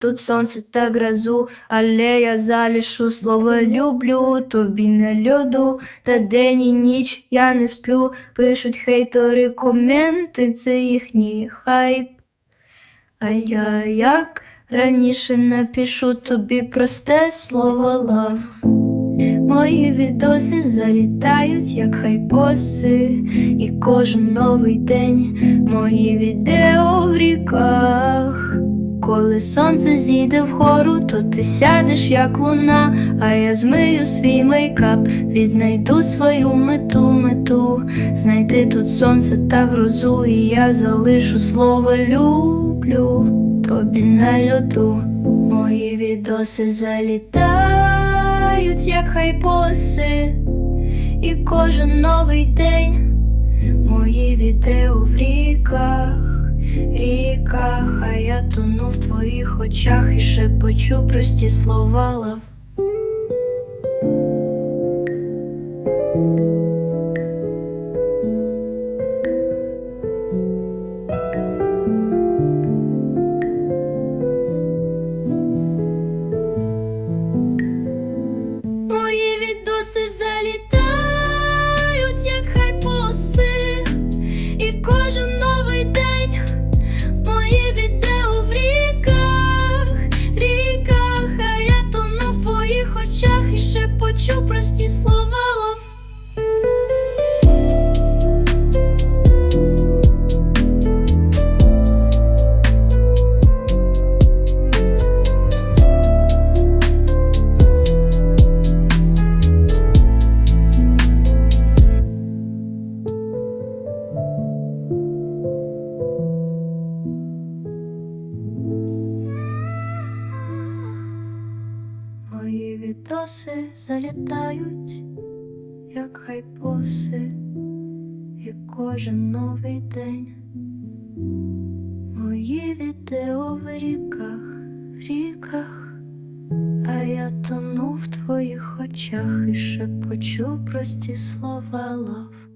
Тут сонце та грозу, але я залишу слово люблю, тобі не льоду, та день і ніч я не сплю. Пишуть хейтери коменти, це їхній хайп. А я як раніше напишу тобі просте слово лав. Мої відоси залітають, як хайпоси, і кожен новий день мої відео. Коли сонце зійде вгору, то ти сядеш як луна, а я змию свій мейкап, віднайду свою мету, мету, знайти тут сонце та грозу, і я залишу слово люблю тобі на льоду. Мої відоси залітають, як хайпоси, і кожен новий день мої відео в ріках, ріках, хай я тону в твоїх очах і шепочу прості слова шепочу прості відоси залітають, як хайпоси, і кожен новий день. Мої відео в ріках, в ріках, а я тону в твоїх очах і шепочу прості слова лав.